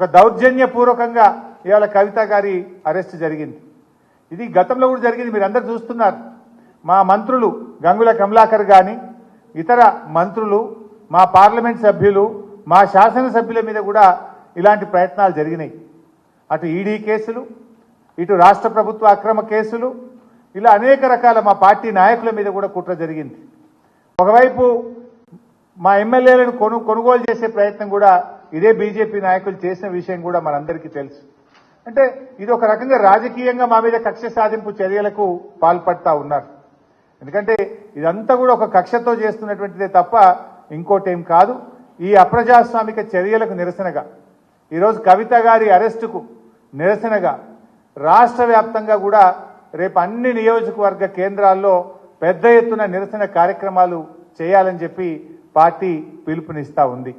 ఒక దౌర్జన్యపూర్వకంగా ఇవాళ కవిత గారి అరెస్ట్ జరిగింది. ఇది గతంలో కూడా జరిగింది మీరు అందరు చూస్తున్నారు. మా మంత్రులు గంగుల కమలాకర్ కానీ ఇతర మంత్రులు మా పార్లమెంట్ సభ్యులు మా శాసనసభ్యుల మీద కూడా ఇలాంటి ప్రయత్నాలు జరిగినాయి. అటు ఈడీ కేసులు ఇటు రాష్ట్ర ప్రభుత్వ అక్రమ కేసులు ఇలా అనేక రకాల మా పార్టీ నాయకుల మీద కూడా కుట్ర జరిగింది. ఒకవైపు మా ఎమ్మెల్యేలను కొను కొనుగోలు చేసే ప్రయత్నం కూడా ఇదే బీజేపీ నాయకులు చేసిన విషయం కూడా మనందరికీ తెలుసు. అంటే ఇది ఒక రకంగా రాజకీయంగా మా మీద కక్ష సాధింపు చర్యలకు పాల్పడతా ఉన్నారు. ఎందుకంటే ఇదంతా కూడా ఒక కక్షతో చేస్తున్నటువంటిదే తప్ప ఇంకోటేం కాదు. ఈ అప్రజాస్వామిక చర్యలకు నిరసనగా ఈరోజు కవిత గారి అరెస్టుకు నిరసనగా రాష్ట్ర వ్యాప్తంగా కూడా రేపు అన్ని నియోజకవర్గ కేంద్రాల్లో పెద్ద ఎత్తున నిరసన కార్యక్రమాలు చేయాలని చెప్పి పార్టీ పిలుపునిస్తా ఉంది.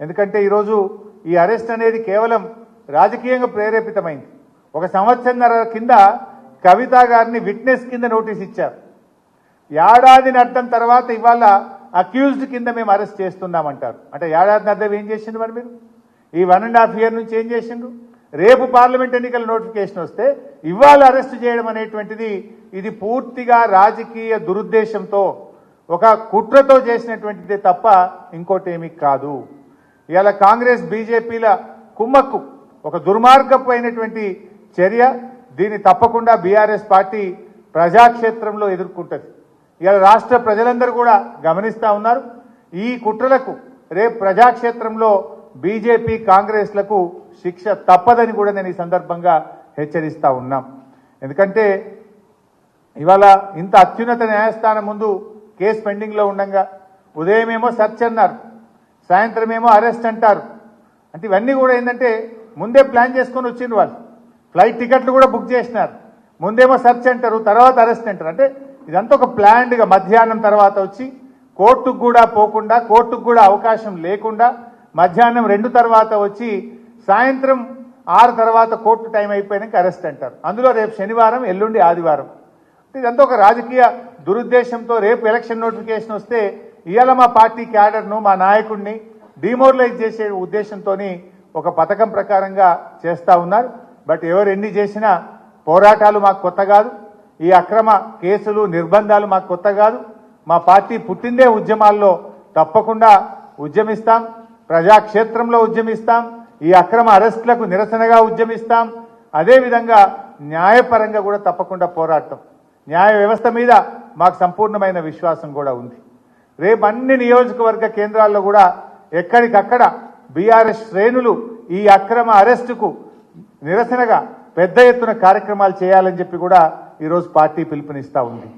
ఎందుకంటే ఈరోజు ఈ అరెస్ట్ అనేది కేవలం రాజకీయంగా ప్రేరేపితమైంది. ఒక సంవత్సరంన్నర కింద కవిత గారిని విట్నెస్ కింద నోటీస్ ఇచ్చారు. ఏడాది నడ్డం తర్వాత ఇవాళ అక్యూజ్డ్ కింద మేము అరెస్ట్ చేస్తున్నామంటారు. అంటే ఏడాది నడ్డం ఏం చేసిండు మరి మీరు? ఈ వన్ అండ్ హాఫ్ ఇయర్ నుంచి ఏం చేసిండు రేపు పార్లమెంట్ ఎన్నికల నోటిఫికేషన్ వస్తే ఇవాళ అరెస్ట్ చేయడం అనేటువంటిది ఇది పూర్తిగా రాజకీయ దురుద్దేశంతో ఒక కుట్రతో చేసినటువంటిదే తప్ప ఇంకోటి ఏమీ కాదు. ఇవాళ కాంగ్రెస్ బీజేపీల కుమ్మక్కు ఒక దుర్మార్గపు అయినటువంటి చర్య. దీన్ని తప్పకుండా బీఆర్ఎస్ పార్టీ ప్రజాక్షేత్రంలో ఎదుర్కొంటుంది. ఇవాళ రాష్ట్ర ప్రజలందరూ కూడా గమనిస్తూ ఉన్నారు. ఈ కుట్రలకు రేపు ప్రజాక్షేత్రంలో బీజేపీ కాంగ్రెస్లకు శిక్ష తప్పదని కూడా నేను ఈ సందర్భంగా హెచ్చరిస్తూ ఉన్నాం. ఎందుకంటే ఇవాళ ఇంత అత్యున్నత న్యాయస్థానం ముందు కేసు పెండింగ్లో ఉండగా ఉదయమేమో సెర్చ్ అన్నారు. సాయంత్రం ఏమో అరెస్ట్ అంటారు. అంటే ఇవన్నీ కూడా ఏంటంటే ముందే ప్లాన్ చేసుకొని వచ్చిండ్రు వాళ్ళు. ఫ్లైట్ టికెట్లు కూడా బుక్ చేసినారు. ముందేమో సెర్చ్ అంటారు తర్వాత అరెస్ట్ అంటారు. అంటే ఇదంతా ఒక ప్లాన్డ్గా మధ్యాహ్నం తర్వాత వచ్చి కోర్టుకు కూడా పోకుండా కోర్టుకు కూడా అవకాశం లేకుండా మధ్యాహ్నం రెండు తర్వాత వచ్చి సాయంత్రం ఆరు తర్వాత కోర్టు టైం అయిపోయినాక అరెస్ట్ అంటారు. అందులో రేపు శనివారం ఎల్లుండి ఆదివారం. ఇదంతా ఒక రాజకీయ దురుద్దేశంతో రేపు ఎలక్షన్ నోటిఫికేషన్ వస్తే ఇవాళ మా పార్టీ క్యాడర్ను మా నాయకుడిని డిమోరలైజ్ చేసే ఉద్దేశంతో ఒక పథకం ప్రకారంగా చేస్తూ ఉన్నారు. బట్ ఎవరు ఎన్ని చేసినా పోరాటాలు మాకు కొత్త కాదు. ఈ అక్రమ కేసులు నిర్బంధాలు మాకు కొత్త కాదు. మా పార్టీ పుట్టిందే ఉద్యమాల్లో తప్పకుండా ఉద్యమిస్తాం. ప్రజాక్షేత్రంలో ఉద్యమిస్తాం. ఈ అక్రమ అరెస్టులకు నిరసనగా ఉద్యమిస్తాం. అదేవిధంగా న్యాయపరంగా కూడా తప్పకుండా పోరాడతాం. న్యాయ వ్యవస్థ మీద మాకు సంపూర్ణమైన విశ్వాసం కూడా ఉంది. రేపు అన్ని నియోజకవర్గ కేంద్రాల్లో కూడా ఎక్కడికక్కడ బీఆర్ఎస్ శ్రేణులు ఈ అక్రమ అరెస్టుకు నిరసనగా పెద్ద ఎత్తున కార్యక్రమాలు చేయాలని చెప్పి కూడా ఈరోజు పార్టీ పిలుపునిస్తా ఉంది.